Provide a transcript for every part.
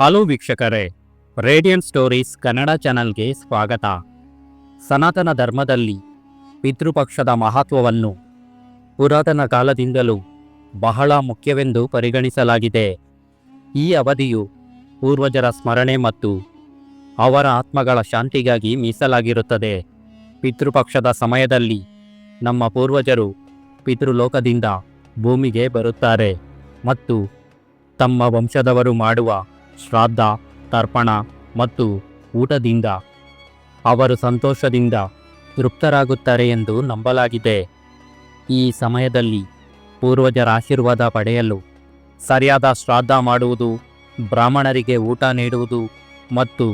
Hello ವೀಕ್ಷಕರೇ, radian stories Kannada ಚಾನಲ್ಗೆ ಸ್ವಾಗತ. ಸನಾತನ ಧರ್ಮದಲ್ಲಿ ಪಿತೃಪಕ್ಷದ ಮಹತ್ವವನ್ನು ಪುರಾತನ ಕಾಲದಿಂದಲೂ ಬಹಳ ಮುಖ್ಯವೆಂದು ಪರಿಗಣಿಸಲಾಗಿದೆ. ಈ ಅವಧಿಯು ಪೂರ್ವಜರ ಸ್ಮರಣೆ ಮತ್ತು ಅವರ ಆತ್ಮಗಳ ಶಾಂತಿಗಾಗಿ ಮೀಸಲಾಗಿರುತ್ತದೆ. ಪಿತೃಪಕ್ಷದ ಸಮಯದಲ್ಲಿ ನಮ್ಮ ಪೂರ್ವಜರು ಪಿತೃಲೋಕದಿಂದ ಭೂಮಿಗೆ ಬರುತ್ತಾರೆ ಮತ್ತು ತಮ್ಮ ವಂಶದವರು ಮಾಡುವ ಶ್ರಾದ್ದ, ತರ್ಪಣ ಮತ್ತು ಊಟದಿಂದ ಅವರು ಸಂತೋಷದಿಂದ ತೃಪ್ತರಾಗುತ್ತಾರೆ ಎಂದು ನಂಬಲಾಗಿದೆ. ಈ ಸಮಯದಲ್ಲಿ ಪೂರ್ವಜರ ಆಶೀರ್ವಾದ ಪಡೆಯಲು ಸರಿಯಾದ ಶ್ರಾದ್ದ ಮಾಡುವುದು, ಬ್ರಾಹ್ಮಣರಿಗೆ ಊಟ ನೀಡುವುದು ಮತ್ತು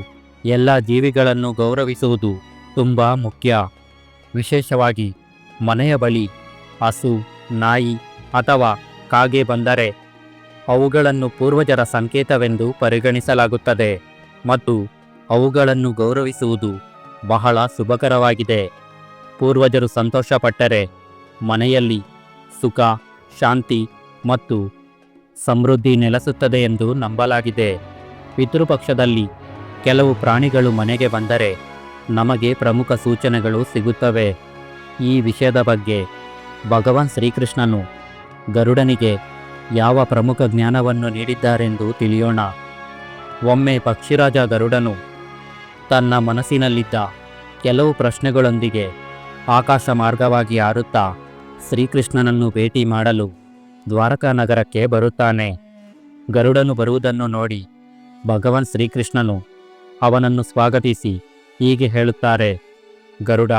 ಎಲ್ಲ ಜೀವಿಗಳನ್ನು ಗೌರವಿಸುವುದು ತುಂಬ ಮುಖ್ಯ. ವಿಶೇಷವಾಗಿ ಮನೆಯ ಬಳಿ ಹಸು, ನಾಯಿ ಅಥವಾ ಕಾಗೆ ಬಂದರೆ ಅವುಗಳನ್ನು ಪೂರ್ವಜರ ಸಂಕೇತವೆಂದು ಪರಿಗಣಿಸಲಾಗುತ್ತದೆ ಮತ್ತು ಅವುಗಳನ್ನು ಗೌರವಿಸುವುದು ಬಹಳ ಶುಭಕರವಾಗಿದೆ. ಪೂರ್ವಜರು ಸಂತೋಷಪಟ್ಟರೆ ಮನೆಯಲ್ಲಿ ಸುಖ, ಶಾಂತಿ ಮತ್ತು ಸಮೃದ್ಧಿ ನೆಲೆಸುತ್ತದೆ ಎಂದು ನಂಬಲಾಗಿದೆ. ಪಿತೃಪಕ್ಷದಲ್ಲಿ ಕೆಲವು ಪ್ರಾಣಿಗಳು ಮನೆಗೆ ಬಂದರೆ ನಮಗೆ ಪ್ರಮುಖ ಸೂಚನೆಗಳು ಸಿಗುತ್ತವೆ. ಈ ವಿಷಯದ ಬಗ್ಗೆ ಭಗವಾನ್ ಶ್ರೀಕೃಷ್ಣನು ಗರುಡನಿಗೆ ಯಾವ ಪ್ರಮುಖ ಜ್ಞಾನವನ್ನು ನೀಡಿದ್ದಾರೆಂದು ತಿಳಿಯೋಣ. ಒಮ್ಮೆ ಪಕ್ಷಿರಾಜ ಗರುಡನು ತನ್ನ ಮನಸ್ಸಿನಲ್ಲಿದ್ದ ಕೆಲವು ಪ್ರಶ್ನೆಗಳೊಂದಿಗೆ ಆಕಾಶ ಮಾರ್ಗವಾಗಿ ಹಾರುತ್ತಾ ಶ್ರೀಕೃಷ್ಣನನ್ನು ಭೇಟಿ ಮಾಡಲು ದ್ವಾರಕಾ ನಗರಕ್ಕೆ ಬರುತ್ತಾನೆ. ಗರುಡನು ಬರುವುದನ್ನು ನೋಡಿ ಭಗವಾನ್ ಶ್ರೀಕೃಷ್ಣನು ಅವನನ್ನು ಸ್ವಾಗತಿಸಿ ಹೀಗೆ ಹೇಳುತ್ತಾರೆ, ಗರುಡ,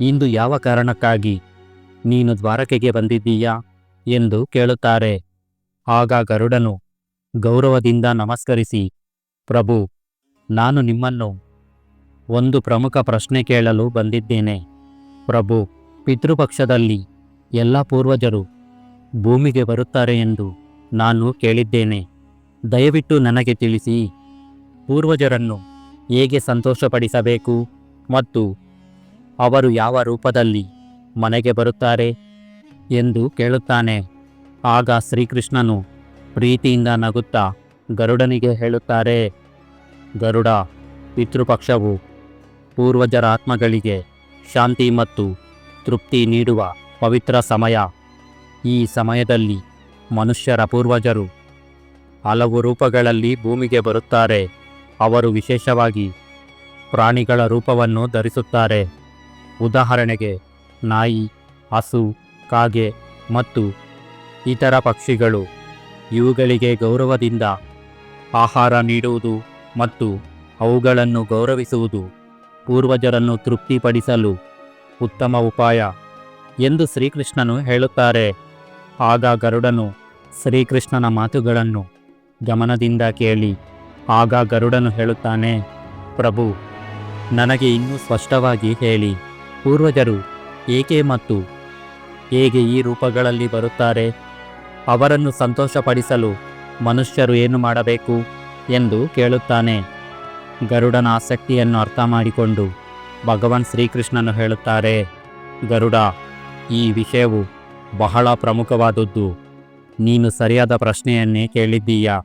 ಇಂದು ಯಾವ ಕಾರಣಕ್ಕಾಗಿ ನೀನು ದ್ವಾರಕೆಗೆ ಬಂದಿದ್ದೀಯಾ? ಎಂದು ಕೇಳುತ್ತಾರೆ. ಆಗ ಗರುಡನು, ಗೌರವದಿಂದ ನಮಸ್ಕರಿಸಿ, ಪ್ರಭು, ನಾನು ನಿಮ್ಮನ್ನು ಒಂದು ಪ್ರಮುಖ ಪ್ರಶ್ನೆ ಕೇಳಲು ಬಂದಿದ್ದೇನೆ. ಪ್ರಭು, ಪಿತೃಪಕ್ಷದಲ್ಲಿ ಎಲ್ಲ ಪೂರ್ವಜರು ಭೂಮಿಗೆ ಬರುತ್ತಾರೆ ಎಂದು ನಾನು ಕೇಳಿದ್ದೇನೆ. ದಯವಿಟ್ಟು ನನಗೆ ತಿಳಿಸಿ, ಪೂರ್ವಜರನ್ನು ಹೇಗೆ ಸಂತೋಷಪಡಿಸಬೇಕು ಮತ್ತು ಅವರು ಯಾವ ರೂಪದಲ್ಲಿ ಮನೆಗೆ ಬರುತ್ತಾರೆ? ಎಂದು ಕೇಳುತ್ತಾನೆ. ಆಗ ಶ್ರೀಕೃಷ್ಣನು ಪ್ರೀತಿಯಿಂದ ನಗುತ್ತಾ ಗರುಡನಿಗೆ ಹೇಳುತ್ತಾರೆ, ಗರುಡ, ಪಿತೃಪಕ್ಷವು ಪೂರ್ವಜರ ಆತ್ಮಗಳಿಗೆ ಶಾಂತಿ ಮತ್ತು ತೃಪ್ತಿ ನೀಡುವ ಪವಿತ್ರ ಸಮಯ. ಈ ಸಮಯದಲ್ಲಿ ಮನುಷ್ಯರ ಪೂರ್ವಜರು ಹಲವು ರೂಪಗಳಲ್ಲಿ ಭೂಮಿಗೆ ಬರುತ್ತಾರೆ. ಅವರು ವಿಶೇಷವಾಗಿ ಪ್ರಾಣಿಗಳ ರೂಪವನ್ನು ಧರಿಸುತ್ತಾರೆ. ಉದಾಹರಣೆಗೆ ನಾಯಿ, ಹಸು, ಕಾಗೆ ಮತ್ತು ಇತರ ಪಕ್ಷಿಗಳು ಇವುಗಳಿಗೆ ಗೌರವದಿಂದ ಆಹಾರ ನೀಡುವುದು ಮತ್ತು ಅವುಗಳನ್ನು ಗೌರವಿಸುವುದು ಪೂರ್ವಜರನ್ನು ತೃಪ್ತಿಪಡಿಸಲು ಉತ್ತಮ ಉಪಾಯ ಎಂದು ಶ್ರೀಕೃಷ್ಣನು ಹೇಳುತ್ತಾರೆ. ಆಗ ಗರುಡನು ಶ್ರೀಕೃಷ್ಣನ ಮಾತುಗಳನ್ನು ಗಮನದಿಂದ ಕೇಳಿ, ಆಗ ಗರುಡನು ಹೇಳುತ್ತಾನೆ, ಪ್ರಭು, ನನಗೆ ಇನ್ನೂ ಸ್ಪಷ್ಟವಾಗಿ ಹೇಳಿ. ಪೂರ್ವಜರು ಏಕೆ ಮತ್ತು ಹೇಗೆ ಈ ರೂಪಗಳಲ್ಲಿ ಬರುತ್ತಾರೆ? ಅವರನ್ನು ಸಂತೋಷಪಡಿಸಲು ಮನುಷ್ಯರು ಏನು ಮಾಡಬೇಕು ಎಂದು ಕೇಳುತ್ತಾನೆ. ಗರುಡನ ಆಸಕ್ತಿಯನ್ನು ಅರ್ಥ ಮಾಡಿಕೊಂಡು ಭಗವಾನ್ ಶ್ರೀಕೃಷ್ಣನು ಹೇಳುತ್ತಾರೆ, ಗರುಡ, ಈ ವಿಷಯವು ಬಹಳ ಪ್ರಮುಖವಾದದ್ದು. ನೀನು ಸರಿಯಾದ ಪ್ರಶ್ನೆಯನ್ನೇ ಕೇಳಿದ್ದೀಯಾ?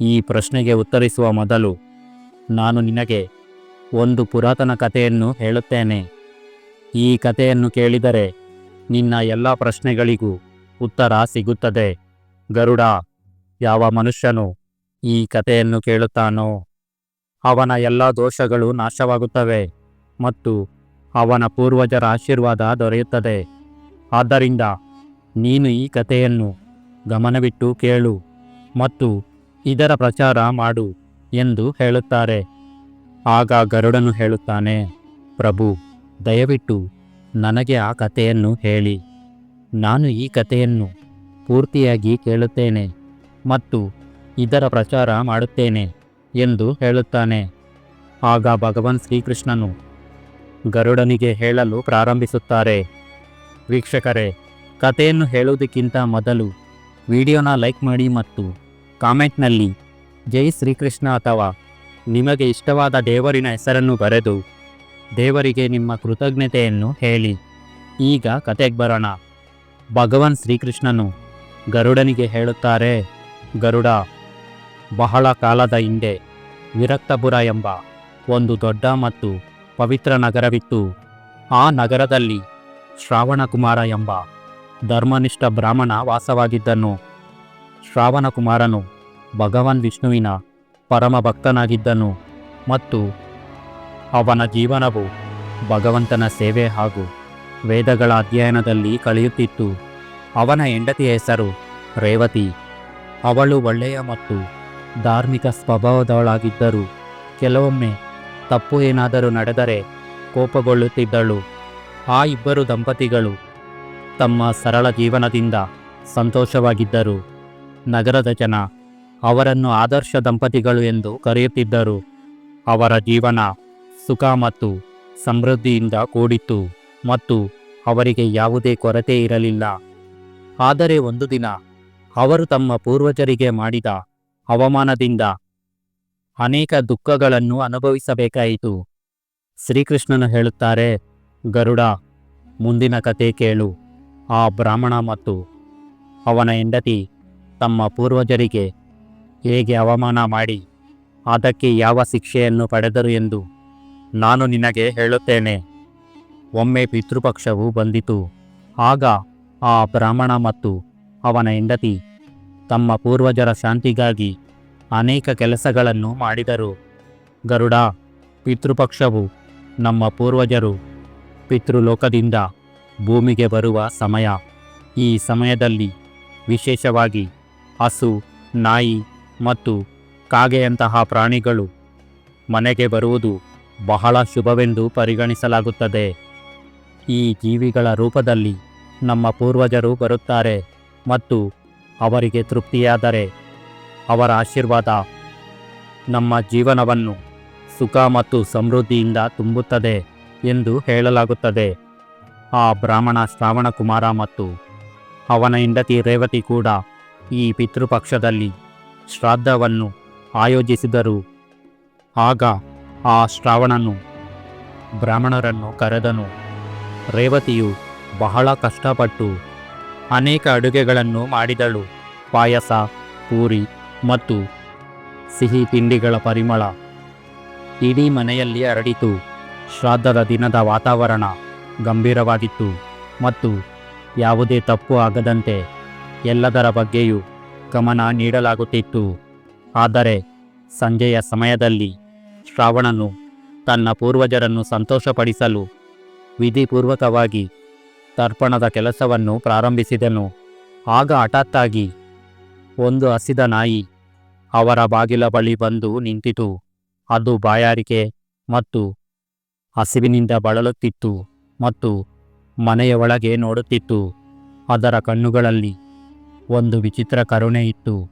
ಈ ಪ್ರಶ್ನೆಗೆ ಉತ್ತರಿಸುವ ಮೊದಲು ನಾನು ನಿನಗೆ ಒಂದು ಪುರಾತನ ಕಥೆಯನ್ನು ಹೇಳುತ್ತೇನೆ. ಈ ಕಥೆಯನ್ನು ಕೇಳಿದರೆ ನಿನ್ನ ಎಲ್ಲ ಪ್ರಶ್ನೆಗಳಿಗೂ ಉತ್ತರ ಸಿಗುತ್ತದೆ. ಗರುಡ, ಯಾವ ಮನುಷ್ಯನು ಈ ಕಥೆಯನ್ನು ಕೇಳುತ್ತಾನೋ, ಅವನ ಎಲ್ಲ ದೋಷಗಳು ನಾಶವಾಗುತ್ತವೆ ಮತ್ತು ಅವನ ಪೂರ್ವಜರ ಆಶೀರ್ವಾದ ದೊರೆಯುತ್ತದೆ. ಆದ್ದರಿಂದ ನೀನು ಈ ಕಥೆಯನ್ನು ಗಮನವಿಟ್ಟು ಕೇಳು ಮತ್ತು ಇದರ ಪ್ರಚಾರ ಮಾಡು ಎಂದು ಹೇಳುತ್ತಾರೆ. ಆಗ ಗರುಡನು ಹೇಳುತ್ತಾನೆ, ಪ್ರಭು, ದಯವಿಟ್ಟು ನನಗೆ ಆ ಕಥೆಯನ್ನು ಹೇಳಿ. ನಾನು ಈ ಕಥೆಯನ್ನು ಪೂರ್ತಿಯಾಗಿ ಕೇಳುತ್ತೇನೆ ಮತ್ತು ಇದರ ಪ್ರಚಾರ ಮಾಡುತ್ತೇನೆ ಎಂದು ಹೇಳುತ್ತಾನೆ. ಆಗ ಭಗವಾನ್ ಶ್ರೀಕೃಷ್ಣನು ಗರುಡನಿಗೆ ಹೇಳಲು ಪ್ರಾರಂಭಿಸುತ್ತಾರೆ. ವೀಕ್ಷಕರೇ, ಕಥೆಯನ್ನು ಹೇಳುವುದಕ್ಕಿಂತ ಮೊದಲು ವಿಡಿಯೋನ ಲೈಕ್ ಮಾಡಿ ಮತ್ತು ಕಾಮೆಂಟ್ನಲ್ಲಿ ಜೈ ಶ್ರೀಕೃಷ್ಣ ಅಥವಾ ನಿಮಗೆ ಇಷ್ಟವಾದ ದೇವರಿನ ಹೆಸರನ್ನು ಬರೆದು ದೇವರಿಗೆ ನಿಮ್ಮ ಕೃತಜ್ಞತೆಯನ್ನು ಹೇಳಿ. ಈಗ ಕತೆಗೆ ಬರೋಣ. ಭಗವಾನ್ ಶ್ರೀಕೃಷ್ಣನು ಗರುಡನಿಗೆ ಹೇಳುತ್ತಾರೆ, ಗರುಡ, ಬಹಳ ಕಾಲದ ಹಿಂದೆ ವಿರಕ್ತಪುರ ಎಂಬ ಒಂದು ದೊಡ್ಡ ಮತ್ತು ಪವಿತ್ರ ನಗರವಿತ್ತು. ಆ ನಗರದಲ್ಲಿ ಶ್ರಾವಣಕುಮಾರ ಎಂಬ ಧರ್ಮನಿಷ್ಠ ಬ್ರಾಹ್ಮಣ ವಾಸವಾಗಿದ್ದನು. ಶ್ರಾವಣಕುಮಾರನು ಭಗವಾನ್ ವಿಷ್ಣುವಿನ ಪರಮ ಭಕ್ತನಾಗಿದ್ದನು ಮತ್ತು ಅವನ ಜೀವನವು ಭಗವಂತನ ಸೇವೆ ಹಾಗೂ ವೇದಗಳ ಅಧ್ಯಯನದಲ್ಲಿ ಕಳೆಯುತ್ತಿತ್ತು. ಅವನ ಹೆಂಡತಿಯ ಹೆಸರು ರೇವತಿ. ಅವಳು ಒಳ್ಳೆಯ ಮತ್ತು ಧಾರ್ಮಿಕ ಸ್ವಭಾವದವಳಾಗಿದ್ದರು ಕೆಲವೊಮ್ಮೆ ತಪ್ಪು ಏನಾದರೂ ನಡೆದರೆ ಕೋಪಗೊಳ್ಳುತ್ತಿದ್ದಳು. ಆ ಇಬ್ಬರು ದಂಪತಿಗಳು ತಮ್ಮ ಸರಳ ಜೀವನದಿಂದ ಸಂತೋಷವಾಗಿದ್ದರು. ನಗರದ ಜನ ಅವರನ್ನು ಆದರ್ಶ ದಂಪತಿಗಳು ಎಂದು ಕರೆಯುತ್ತಿದ್ದರು. ಅವರ ಜೀವನ ಸುಖ ಮತ್ತು ಸಮೃದ್ಧಿಯಿಂದ ಕೂಡಿತ್ತು. ಮತ್ತು ಅವರಿಗೆ ಯಾವುದೇ ಕೊರತೆ ಇರಲಿಲ್ಲ. ಆದರೆ ಒಂದು ದಿನ ಅವರು ತಮ್ಮ ಪೂರ್ವಜರಿಗೆ ಮಾಡಿದ ಅವಮಾನದಿಂದ ಅನೇಕ ದುಃಖಗಳನ್ನು ಅನುಭವಿಸಬೇಕಾಯಿತು. ಶ್ರೀಕೃಷ್ಣನು ಹೇಳುತ್ತಾರೆ, ಗರುಡ, ಮುಂದಿನ ಕತೆ ಕೇಳು. ಆ ಬ್ರಾಹ್ಮಣ ಮತ್ತು ಅವನ ಹೆಂಡತಿ ತಮ್ಮ ಪೂರ್ವಜರಿಗೆ ಹೇಗೆ ಅವಮಾನ ಮಾಡಿ, ಅದಕ್ಕೆ ಯಾವ ಶಿಕ್ಷೆಯನ್ನು ಪಡೆದರು ಎಂದು ನಾನು ನಿನಗೆ ಹೇಳುತ್ತೇನೆ. ಒಮ್ಮೆ ಪಿತೃಪಕ್ಷವು ಬಂದಿತು. ಆಗ ಆ ಬ್ರಾಹ್ಮಣ ಮತ್ತು ಅವನ ಹೆಂಡತಿ ತಮ್ಮ ಪೂರ್ವಜರ ಶಾಂತಿಗಾಗಿ ಅನೇಕ ಕೆಲಸಗಳನ್ನು ಮಾಡಿದರು. ಗರುಡ, ಪಿತೃಪಕ್ಷವು ನಮ್ಮ ಪೂರ್ವಜರು ಪಿತೃಲೋಕದಿಂದ ಭೂಮಿಗೆ ಬರುವ ಸಮಯ. ಈ ಸಮಯದಲ್ಲಿ ವಿಶೇಷವಾಗಿ ಹಸು, ನಾಯಿ ಮತ್ತು ಕಾಗೆಯಂತಹ ಪ್ರಾಣಿಗಳು ಮನೆಗೆ ಬರುವುದು ಬಹಳ ಶುಭವೆಂದು ಪರಿಗಣಿಸಲಾಗುತ್ತದೆ. ಈ ಜೀವಿಗಳ ರೂಪದಲ್ಲಿ ನಮ್ಮ ಪೂರ್ವಜರು ಬರುತ್ತಾರೆ ಮತ್ತು ಅವರಿಗೆ ತೃಪ್ತಿಯಾದರೆ ಅವರ ಆಶೀರ್ವಾದ ನಮ್ಮ ಜೀವನವನ್ನು ಸುಖ ಮತ್ತು ಸಮೃದ್ಧಿಯಿಂದ ತುಂಬುತ್ತದೆ ಎಂದು ಹೇಳಲಾಗುತ್ತದೆ. ಆ ಬ್ರಾಹ್ಮಣ ಶ್ರಾವಣಕುಮಾರ ಮತ್ತು ಅವನ ಹೆಂಡತಿ ರೇವತಿ ಕೂಡ ಈ ಪಿತೃಪಕ್ಷದಲ್ಲಿ ಶ್ರಾದ್ದವನ್ನು ಆಯೋಜಿಸಿದರು. ಆಗ ಆ ಶ್ರಾವಣನು ಬ್ರಾಹ್ಮಣರನ್ನು ಕರೆದನು. ರೇವತಿಯು ಬಹಳ ಕಷ್ಟಪಟ್ಟು ಅನೇಕ ಅಡುಗೆಗಳನ್ನು ಮಾಡಿದಳು. ಪಾಯಸ, ಪೂರಿ ಮತ್ತು ಸಿಹಿ ತಿಂಡಿಗಳ ಪರಿಮಳ ಇಡೀ ಮನೆಯಲ್ಲಿ ಹರಡಿತು. ಶ್ರಾದ್ದದ ದಿನದ ವಾತಾವರಣ ಗಂಭೀರವಾಗಿತ್ತು ಮತ್ತು ಯಾವುದೇ ತಪ್ಪು ಆಗದಂತೆ ಎಲ್ಲದರ ಬಗ್ಗೆಯೂ ಗಮನ ನೀಡಲಾಗುತ್ತಿತ್ತು. ಆದರೆ ಸಂಜೆಯ ಸಮಯದಲ್ಲಿ ಶ್ರಾವಣನು ತನ್ನ ಪೂರ್ವಜರನ್ನು ಸಂತೋಷಪಡಿಸಲು ವಿಧಿಪೂರ್ವಕವಾಗಿ ತರ್ಪಣದ ಕೆಲಸವನ್ನು ಪ್ರಾರಂಭಿಸಿದನು. ಆಗ ಹಠಾತ್ತಾಗಿ ಒಂದು ಹಸಿದ ನಾಯಿ ಅವರ ಬಾಗಿಲ ಬಳಿ ಬಂದು ನಿಂತಿತು. ಅದು ಬಾಯಾರಿಕೆ ಮತ್ತು ಹಸಿವಿನಿಂದ ಬಳಲುತ್ತಿತ್ತು ಮತ್ತು ಮನೆಯ ಒಳಗೆ ನೋಡುತ್ತಿತ್ತು. ಅದರ ಕಣ್ಣುಗಳಲ್ಲಿ ಒಂದು ವಿಚಿತ್ರ ಕರುಣೆ ಇತ್ತು.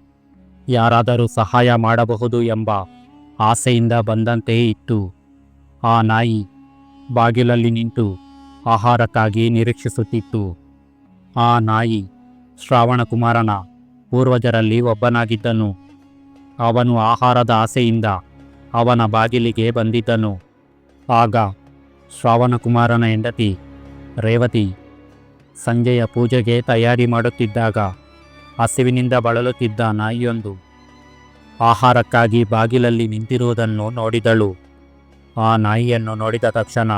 ಯಾರಾದರೂ ಸಹಾಯ ಮಾಡಬಹುದು ಎಂಬ ಆಸೆಯಿಂದ ಬಂದಂತೆಯೇ ಇತ್ತು. ಆ ನಾಯಿ ಬಾಗಿಲಲ್ಲಿ ನಿಂತು ಆಹಾರಕ್ಕಾಗಿ ನಿರೀಕ್ಷಿಸುತ್ತಿತ್ತು. ಆ ನಾಯಿ ಶ್ರಾವಣಕುಮಾರನ ಪೂರ್ವಜರಲ್ಲಿ ಒಬ್ಬನಾಗಿದ್ದನು. ಅವನು ಆಹಾರದ ಆಸೆಯಿಂದ ಅವನ ಬಾಗಿಲಿಗೆ ಬಂದಿದ್ದನು. ಆಗ ಶ್ರಾವಣಕುಮಾರನ ಹೆಂಡತಿ ರೇವತಿ ಸಂಜೆಯ ಪೂಜೆಗೆ ತಯಾರಿ ಮಾಡುತ್ತಿದ್ದಾಗ ಹಸಿವಿನಿಂದ ಬಳಲುತ್ತಿದ್ದ ನಾಯಿಯೊಂದು ಆಹಾರಕ್ಕಾಗಿ ಬಾಗಿಲಲ್ಲಿ ನಿಂತಿರುವುದನ್ನು ನೋಡಿದಳು. ಆ ನಾಯಿಯನ್ನು ನೋಡಿದ ತಕ್ಷಣ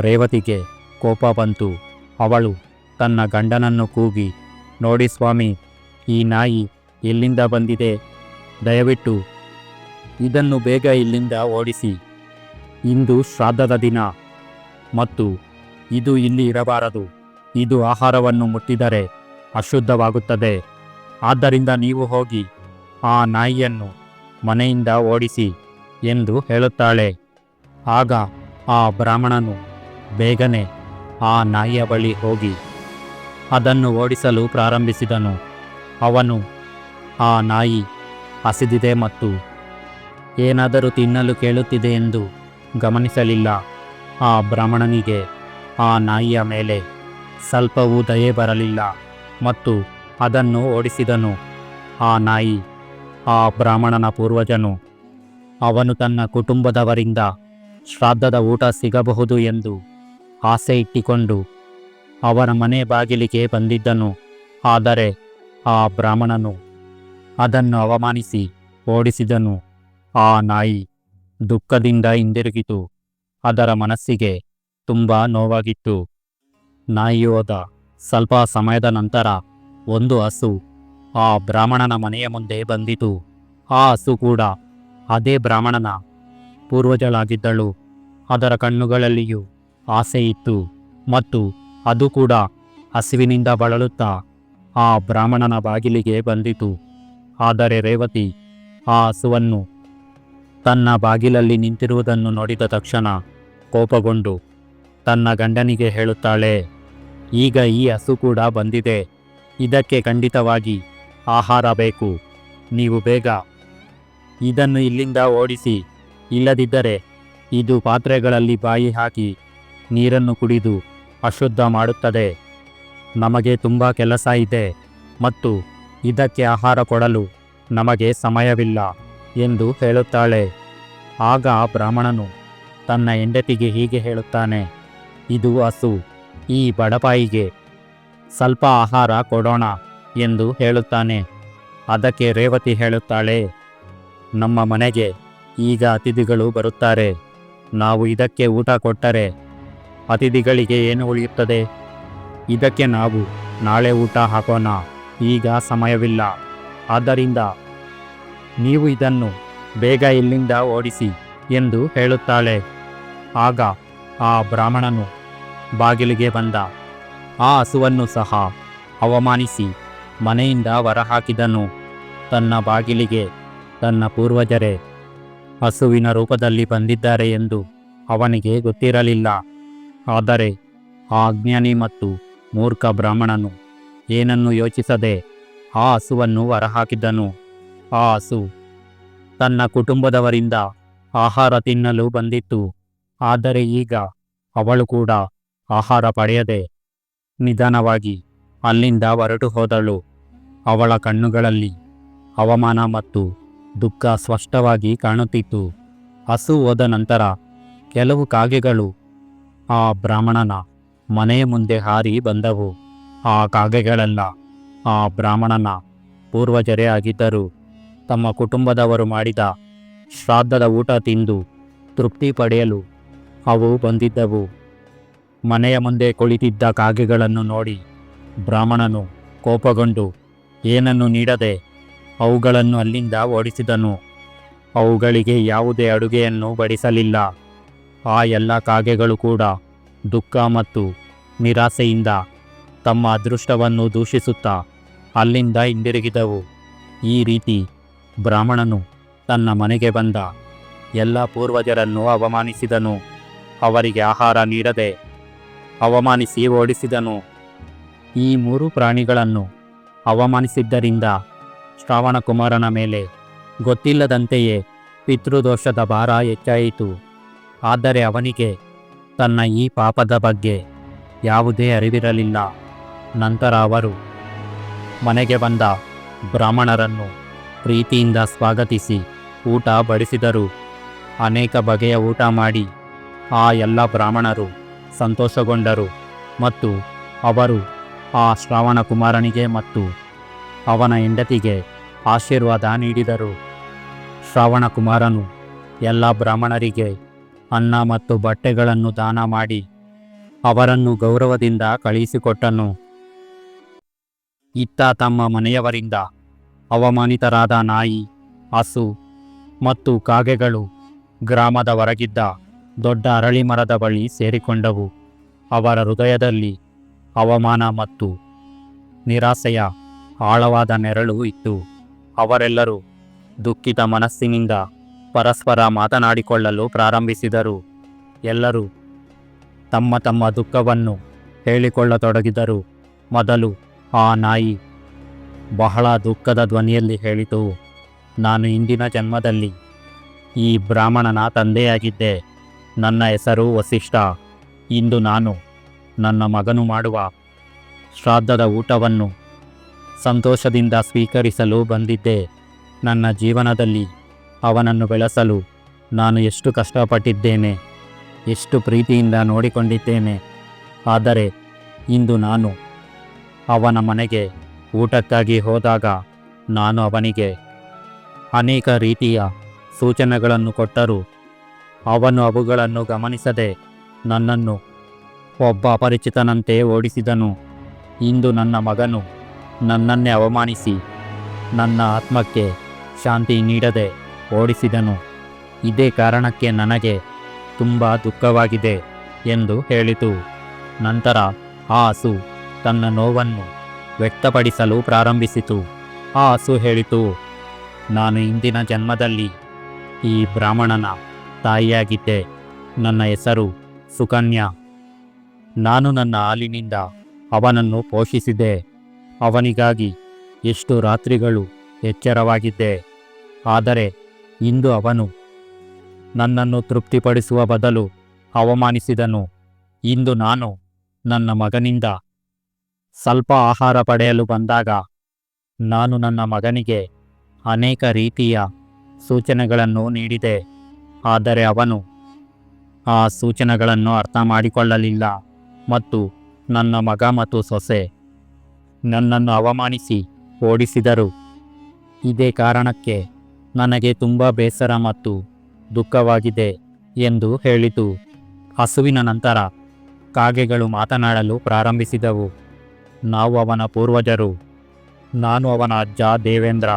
ರೇವತಿಗೆ ಕೋಪ ಬಂತು. ಅವಳು ತನ್ನ ಗಂಡನನ್ನು ಕೂಗಿ, ನೋಡಿ ಸ್ವಾಮಿ, ಈ ನಾಯಿ ಎಲ್ಲಿಂದ ಬಂದಿದೆ? ದಯವಿಟ್ಟು ಇದನ್ನು ಬೇಗ ಇಲ್ಲಿಂದ ಓಡಿಸಿ. ಇಂದು ಶ್ರಾದ್ದದ ದಿನ ಮತ್ತು ಇದು ಇಲ್ಲಿ ಇರಬಾರದು. ಇದು ಆಹಾರವನ್ನು ಮುಟ್ಟಿದರೆ ಅಶುದ್ಧವಾಗುತ್ತದೆ. ಆದ್ದರಿಂದ ನೀವು ಹೋಗಿ ಆ ನಾಯಿಯನ್ನು ಮನೆಯಿಂದ ಓಡಿಸಿ ಎಂದು ಹೇಳುತ್ತಾಳೆ. ಆಗ ಆ ಬ್ರಾಹ್ಮಣನು ಬೇಗನೆ ಆ ನಾಯಿಯ ಬಳಿ ಹೋಗಿ ಅದನ್ನು ಓಡಿಸಲು ಪ್ರಾರಂಭಿಸಿದನು. ಅವನು, ಆ ನಾಯಿ ಹಸಿದಿದೆ ಮತ್ತು ಏನಾದರೂ ತಿನ್ನಲು ಕೇಳುತ್ತಿದೆ ಎಂದು ಗಮನಿಸಲಿಲ್ಲ. ಆ ಬ್ರಾಹ್ಮಣನಿಗೆ ಆ ನಾಯಿಯ ಮೇಲೆ ಸ್ವಲ್ಪವೂ ದಯೆ ಬರಲಿಲ್ಲ ಮತ್ತು ಅದನ್ನು ಓಡಿಸಿದನು. ಆ ನಾಯಿ, ಆ ಬ್ರಾಹ್ಮಣನ ಪೂರ್ವಜನು, ಅವನು ತನ್ನ ಕುಟುಂಬದವರಿಂದ ಶ್ರಾದ್ದದ ಊಟ ಸಿಗಬಹುದು ಎಂದು ಆಸೆ ಇಟ್ಟಿಕೊಂಡು ಅವರ ಮನೆ ಬಾಗಿಲಿಗೆ ಬಂದಿದ್ದನು. ಆದರೆ ಆ ಬ್ರಾಹ್ಮಣನು ಅದನ್ನು ಅವಮಾನಿಸಿ ಓಡಿಸಿದನು. ಆ ನಾಯಿ ದುಃಖದಿಂದ ಹಿಂದಿರುಗಿತು. ಅದರ ಮನಸ್ಸಿಗೆ ತುಂಬ ನೋವಾಗಿತ್ತು. ನಾಯಿಯೋದ ಸ್ವಲ್ಪ ಸಮಯದ ನಂತರ ಒಂದು ಹಸು ಆ ಬ್ರಾಹ್ಮಣನ ಮನೆಯ ಮುಂದೆ ಬಂದಿತು. ಆ ಹಸು ಕೂಡ ಅದೇ ಬ್ರಾಹ್ಮಣನ ಪೂರ್ವಜಳಾಗಿದ್ದಳು. ಅದರ ಕಣ್ಣುಗಳಲ್ಲಿಯೂ ಆಸೆ ಇತ್ತು ಮತ್ತು ಅದು ಕೂಡ ಹಸಿವಿನಿಂದ ಬಳಲುತ್ತಾ ಆ ಬ್ರಾಹ್ಮಣನ ಬಾಗಿಲಿಗೆ ಬಂದಿತು. ಆದರೆ ರೇವತಿ ಆ ಹಸುವನ್ನು ತನ್ನ ಬಾಗಿಲಲ್ಲಿ ನಿಂತಿರುವುದನ್ನು ನೋಡಿದ ತಕ್ಷಣ ಕೋಪಗೊಂಡು, ತನ್ನ ಗಂಡನಿಗೆ ಹೇಳುತ್ತಾಳೆ, ಈಗ ಈ ಹಸು ಕೂಡ ಬಂದಿದೆ, ಇದಕ್ಕೆ ಖಂಡಿತವಾಗಿ ಆಹಾರ ಬೇಕು, ನೀವು ಬೇಗ ಇದನ್ನು ಇಲ್ಲಿಂದ ಓಡಿಸಿ ಇಲ್ಲದಿದ್ದರೆ ಇದು ಪಾತ್ರೆಗಳಲ್ಲಿ ಬಾಯಿ ಹಾಕಿ ನೀರನ್ನು ಕುಡಿದು ಅಶುದ್ಧ ಮಾಡುತ್ತದೆ. ನಮಗೆ ತುಂಬ ಕೆಲಸ ಇದೆ ಮತ್ತು ಇದಕ್ಕೆ ಆಹಾರ ಕೊಡಲು ನಮಗೆ ಸಮಯವಿಲ್ಲ ಎಂದು ಹೇಳುತ್ತಾಳೆ. ಆಗ ಆ ಬ್ರಾಹ್ಮಣನು ತನ್ನ ಹೆಂಡತಿಗೆ ಹೀಗೆ ಹೇಳುತ್ತಾನೆ, ಇದು ಹಸು, ಈ ಬಡಪಾಯಿಗೆ ಸ್ವಲ್ಪ ಆಹಾರ ಕೊಡೋಣ ಎಂದು ಹೇಳುತ್ತಾನೆ. ಅದಕ್ಕೆ ರೇವತಿ ಹೇಳುತ್ತಾಳೆ, ನಮ್ಮ ಮನೆಗೆ ಈಗ ಅತಿಥಿಗಳು ಬರುತ್ತಾರೆ. ನಾವು ಇದಕ್ಕೆ ಊಟ ಕೊಟ್ಟರೆ ಅತಿಥಿಗಳಿಗೆ ಏನು ಉಳಿಯುತ್ತದೆ? ಇದಕ್ಕೆ ನಾವು ನಾಳೆ ಊಟ ಹಾಕೋಣ. ಈಗ ಸಮಯವಿಲ್ಲ. ಆದ್ದರಿಂದ ನೀವು ಇದನ್ನು ಬೇಗ ಇಲ್ಲಿಂದ ಓಡಿಸಿ ಎಂದು ಹೇಳುತ್ತಾಳೆ. ಆಗ ಆ ಬ್ರಾಹ್ಮಣನು ಬಾಗಿಲಿಗೆ ಬಂದ. ಆ ಹಸುವನ್ನು ಸಹ ಅವಮಾನಿಸಿ ಮನೆಯಿಂದ ಹೊರಹಾಕಿದನು. ತನ್ನ ಬಾಗಿಲಿಗೆ ತನ್ನ ಪೂರ್ವಜರೇ ಹಸುವಿನ ರೂಪದಲ್ಲಿ ಬಂದಿದ್ದಾರೆ ಎಂದು ಅವನಿಗೆ ಗೊತ್ತಿರಲಿಲ್ಲ. ಆದರೆ ಆ ಅಜ್ಞಾನಿ ಮತ್ತು ಮೂರ್ಖ ಬ್ರಾಹ್ಮಣನು ಏನನ್ನು ಯೋಚಿಸದೆ ಆ ಹಸುವನ್ನು ಹೊರಹಾಕಿದ್ದನು. ಆ ಹಸು ತನ್ನ ಕುಟುಂಬದವರಿಂದ ಆಹಾರ ತಿನ್ನಲು ಬಂದಿತ್ತು. ಆದರೆ ಈಗ ಅವಳು ಕೂಡ ಆಹಾರ ಪಡೆಯದೆ ನಿಧಾನವಾಗಿ ಅಲ್ಲಿಂದ ಹೊರಟು ಹೋದಳು ಅವಳ ಕಣ್ಣುಗಳಲ್ಲಿ ಅವಮಾನ ಮತ್ತು ದುಃಖ ಸ್ಪಷ್ಟವಾಗಿ ಕಾಣುತ್ತಿತ್ತು. ಹಸು ಹೋದ ನಂತರ ಕೆಲವು ಕಾಗೆಗಳು ಆ ಬ್ರಾಹ್ಮಣನ ಮನೆಯ ಮುಂದೆ ಹಾರಿ ಬಂದವು. ಆ ಕಾಗೆಗಳೆಲ್ಲ ಆ ಬ್ರಾಹ್ಮಣನ ಪೂರ್ವಜರೇ ಆಗಿದ್ದರು ತಮ್ಮ ಕುಟುಂಬದವರು ಮಾಡಿದ ಶ್ರಾದ್ದದ ಊಟ ತಿಂದು ತೃಪ್ತಿ ಪಡೆಯಲು ಅವು ಬಂದಿದ್ದವು. ಮನೆಯ ಮುಂದೆ ಕುಳಿತಿದ್ದ ಕಾಗೆಗಳನ್ನು ನೋಡಿ ಬ್ರಾಹ್ಮಣನು ಕೋಪಗೊಂಡು, ಏನನ್ನು ನೀಡದೆ? ಅವುಗಳನ್ನು ಅಲ್ಲಿಂದ ಓಡಿಸಿದನು. ಅವುಗಳಿಗೆ ಯಾವುದೇ ಅಡುಗೆಯನ್ನು ಬಡಿಸಲಿಲ್ಲ. ಆ ಎಲ್ಲ ಕಾಗೆಗಳು ಕೂಡ ದುಃಖ ಮತ್ತು ನಿರಾಸೆಯಿಂದ ತಮ್ಮ ಅದೃಷ್ಟವನ್ನು ದೂಷಿಸುತ್ತಾ ಅಲ್ಲಿಂದ ಹಿಂದಿರುಗಿದವು. ಈ ರೀತಿ ಬ್ರಾಹ್ಮಣನು ತನ್ನ ಮನೆಗೆ ಬಂದ. ಎಲ್ಲ ಪೂರ್ವಜರನ್ನು ಅವಮಾನಿಸಿದನು. ಅವರಿಗೆ ಆಹಾರ ನೀಡದೆ ಅವಮಾನಿಸಿ ಓಡಿಸಿದನು. ಈ ಮೂರು ಪ್ರಾಣಿಗಳನ್ನು ಅವಮಾನಿಸಿದ್ದರಿಂದ ಶ್ರಾವಣಕುಮಾರನ ಮೇಲೆ ಗೊತ್ತಿಲ್ಲದಂತೆಯೇ ಪಿತೃದೋಷದ ಭಾರ ಹೆಚ್ಚಾಯಿತು. ಆದರೆ ಅವನಿಗೆ ತನ್ನ ಈ ಪಾಪದ ಬಗ್ಗೆ ಯಾವುದೇ ಅರಿವಿರಲಿಲ್ಲ. ನಂತರ ಅವರು ಮನೆಗೆ ಬಂದ ಬ್ರಾಹ್ಮಣರನ್ನು ಪ್ರೀತಿಯಿಂದ ಸ್ವಾಗತಿಸಿ ಊಟ ಬಡಿಸಿದರು. ಅನೇಕ ಬಗೆಯ ಊಟ ಮಾಡಿ ಆ ಎಲ್ಲ ಬ್ರಾಹ್ಮಣರು ಸಂತೋಷಗೊಂಡರು ಮತ್ತು ಅವರು ಆ ಶ್ರಾವಣ ಕುಮಾರನಿಗೆ ಮತ್ತು ಅವನ ಹೆಂಡತಿಗೆ ಆಶೀರ್ವಾದ ನೀಡಿದರು. ಶ್ರಾವಣಕುಮಾರನು ಎಲ್ಲ ಬ್ರಾಹ್ಮಣರಿಗೆ ಅನ್ನ ಮತ್ತು ಬಟ್ಟೆಗಳನ್ನು ದಾನ ಮಾಡಿ ಅವರನ್ನು ಗೌರವದಿಂದ ಕಳುಹಿಸಿಕೊಟ್ಟನು. ಇತ್ತ ತಮ್ಮ ಮನೆಯವರಿಂದ ಅವಮಾನಿತರಾದ ನಾಯಿ, ಹಸು ಮತ್ತು ಕಾಗೆಗಳು ಗ್ರಾಮದ ಹೊರಗಿದ್ದ ದೊಡ್ಡ ಅರಳಿ ಮರದ ಬಳಿ ಸೇರಿಕೊಂಡವು. ಅವರ ಹೃದಯದಲ್ಲಿ ಅವಮಾನ ಮತ್ತು ನಿರಾಸೆಯ ಆಳವಾದ ನೆರಳು ಇತ್ತು. ಅವರೆಲ್ಲರೂ ದುಃಖಿತ ಮನಸ್ಸಿನಿಂದ ಪರಸ್ಪರ ಮಾತನಾಡಿಕೊಳ್ಳಲು ಪ್ರಾರಂಭಿಸಿದರು. ಎಲ್ಲರೂ ತಮ್ಮ ತಮ್ಮ ದುಃಖವನ್ನು ಹೇಳಿಕೊಳ್ಳತೊಡಗಿದರು. ಮೊದಲು ಆ ನಾಯಿ ಬಹಳ ದುಃಖದ ಧ್ವನಿಯಲ್ಲಿ ಹೇಳಿತು, ನಾನು ಇಂದಿನ ಜನ್ಮದಲ್ಲಿ ಈ ಬ್ರಾಹ್ಮಣನ ತಂದೆಯಾಗಿದ್ದೆ. ನನ್ನ ಹೆಸರು ವಸಿಷ್ಠ. ಇಂದು ನಾನು ನನ್ನ ಮಗನು ಮಾಡುವ ಶ್ರಾದ್ದದ ಊಟವನ್ನು ಸಂತೋಷದಿಂದ ಸ್ವೀಕರಿಸಲು ಬಂದಿದ್ದೆ. ನನ್ನ ಜೀವನದಲ್ಲಿ ಅವನನ್ನು ಬೆಳೆಸಲು ನಾನು ಎಷ್ಟು ಕಷ್ಟಪಟ್ಟಿದ್ದೇನೆ, ಎಷ್ಟು ಪ್ರೀತಿಯಿಂದ ನೋಡಿಕೊಂಡಿದ್ದೇನೆ. ಆದರೆ ಇಂದು ನಾನು ಅವನ ಮನೆಗೆ ಊಟಕ್ಕಾಗಿ ಹೋದಾಗ ನಾನು ಅವನಿಗೆ ಅನೇಕ ರೀತಿಯ ಸೂಚನೆಗಳನ್ನು ಕೊಟ್ಟರು ಅವನು ಅವುಗಳನ್ನು ಗಮನಿಸದೆ ನನ್ನನ್ನು ಒಬ್ಬ ಅಪರಿಚಿತನಂತೆ ಓಡಿಸಿದನು. ಇಂದು ನನ್ನ ಮಗನು ನನ್ನನ್ನೇ ಅವಮಾನಿಸಿ, ನನ್ನ ಆತ್ಮಕ್ಕೆ ಶಾಂತಿ ನೀಡದೆ ಓಡಿಸಿದನು. ಇದೇ ಕಾರಣಕ್ಕೆ ನನಗೆ ತುಂಬ ದುಃಖವಾಗಿದೆ ಎಂದು ಹೇಳಿತು. ನಂತರ ಆ ಹಸು ತನ್ನ ನೋವನ್ನು ವ್ಯಕ್ತಪಡಿಸಲು ಪ್ರಾರಂಭಿಸಿತು. ಆ ಹಸು ಹೇಳಿತು, ನಾನು ಇಂದಿನ ಜನ್ಮದಲ್ಲಿ ಈ ಬ್ರಾಹ್ಮಣನ ತಾಯಿಯಾಗಿದ್ದೆ. ನನ್ನ ಹೆಸರು ಸುಕನ್ಯಾ. ನಾನು ನನ್ನ ಹಾಲಿನಿಂದ ಅವನನ್ನು ಪೋಷಿಸಿದೆ. ಅವನಿಗಾಗಿ ಎಷ್ಟು ರಾತ್ರಿಗಳು ಎಚ್ಚರವಾಗಿದ್ದೆ. ಆದರೆ ಇಂದು ಅವನು ನನ್ನನ್ನು ತೃಪ್ತಿಪಡಿಸುವ ಬದಲು ಅವಮಾನಿಸಿದನು. ಇಂದು ನಾನು ನನ್ನ ಮಗನಿಂದ ಸ್ವಲ್ಪ ಆಹಾರ ಪಡೆಯಲು ಬಂದಾಗ ನಾನು ನನ್ನ ಮಗನಿಗೆ ಅನೇಕ ರೀತಿಯ ಸೂಚನೆಗಳನ್ನು ನೀಡಿದೆ. ಆದರೆ ಅವನು ಆ ಸೂಚನೆಗಳನ್ನು ಅರ್ಥ ಮಾಡಿಕೊಳ್ಳಲಿಲ್ಲ ಮತ್ತು ನನ್ನ ಮಗ ಮತ್ತು ಸೊಸೆ ನನ್ನನ್ನು ಅವಮಾನಿಸಿ ಓಡಿಸಿದರು. ಇದೇ ಕಾರಣಕ್ಕೆ ನನಗೆ ತುಂಬ ಬೇಸರ ಮತ್ತು ದುಃಖವಾಗಿದೆ ಎಂದು ಹೇಳಿತು. ಹಸುವಿನ ನಂತರ ಕಾಗೆಗಳು ಮಾತನಾಡಲು ಪ್ರಾರಂಭಿಸಿದವು. ನಾವು ಅವನ ಪೂರ್ವಜರು. ನಾನು ಅವನ ಅಜ್ಜ ದೇವೇಂದ್ರ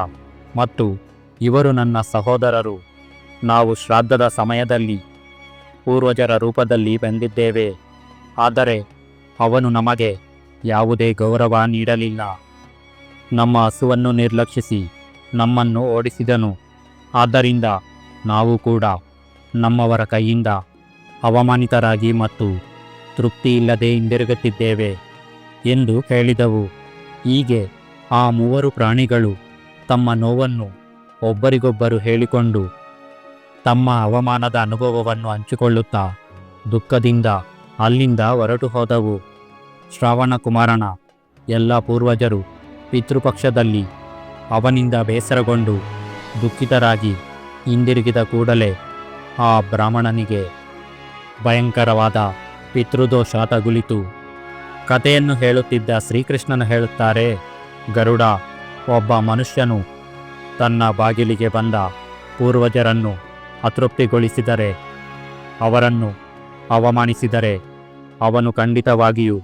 ಮತ್ತು ಇವರು ನನ್ನ ಸಹೋದರರು. ನಾವು ಶ್ರಾದ್ದದ ಸಮಯದಲ್ಲಿ ಪೂರ್ವಜರ ರೂಪದಲ್ಲಿ ಬಂದಿದ್ದೇವೆ. ಆದರೆ ಅವನು ನಮಗೆ ಯಾವುದೇ ಗೌರವ ನೀಡಲಿಲ್ಲ. ನಮ್ಮ ಹಸುವನ್ನು ನಿರ್ಲಕ್ಷಿಸಿ ನಮ್ಮನ್ನು ಓಡಿಸಿದನು. ಆದ್ದರಿಂದ ನಾವು ಕೂಡ ನಮ್ಮವರ ಕೈಯಿಂದ ಅವಮಾನಿತರಾಗಿ ಮತ್ತು ತೃಪ್ತಿ ಇಲ್ಲದೆ ಹಿಂದಿರುಗುತ್ತಿದ್ದೇವೆ ಎಂದು ಹೇಳಿದವು. ಹೀಗೆ ಆ ಮೂವರು ಪ್ರಾಣಿಗಳು ತಮ್ಮ ನೋವನ್ನು ಒಬ್ಬರಿಗೊಬ್ಬರು ಹೇಳಿಕೊಂಡು ತಮ್ಮ ಅವಮಾನದ ಅನುಭವವನ್ನು ಹಂಚಿಕೊಳ್ಳುತ್ತಾ ದುಃಖದಿಂದ ಅಲ್ಲಿಂದ ಹೊರಟು ಹೋದವು ಶ್ರಾವಣ ಕುಮಾರನ ಎಲ್ಲ ಪೂರ್ವಜರು ಪಿತೃಪಕ್ಷದಲ್ಲಿ ಅವನಿಂದ ಬೇಸರಗೊಂಡು ದುಃಖಿತರಾಗಿ ಹಿಂದಿರುಗಿದ ಕೂಡಲೇ ಆ ಬ್ರಾಹ್ಮಣನಿಗೆ ಭಯಂಕರವಾದ ಪಿತೃದೋಷ ತಗುಲಿತು. ಕಥೆಯನ್ನು ಹೇಳುತ್ತಿದ್ದ ಶ್ರೀಕೃಷ್ಣನು ಹೇಳುತ್ತಾರೆ, ಗರುಡ, ಒಬ್ಬ ಮನುಷ್ಯನು ತನ್ನ ಬಾಗಿಲಿಗೆ ಬಂದ ಪೂರ್ವಜರನ್ನು ಅತೃಪ್ತಿಗೊಳಿಸಿದರೆ, ಅವರನ್ನು ಅವಮಾನಿಸಿದರೆ ಅವನು ಖಂಡಿತವಾಗಿಯೂ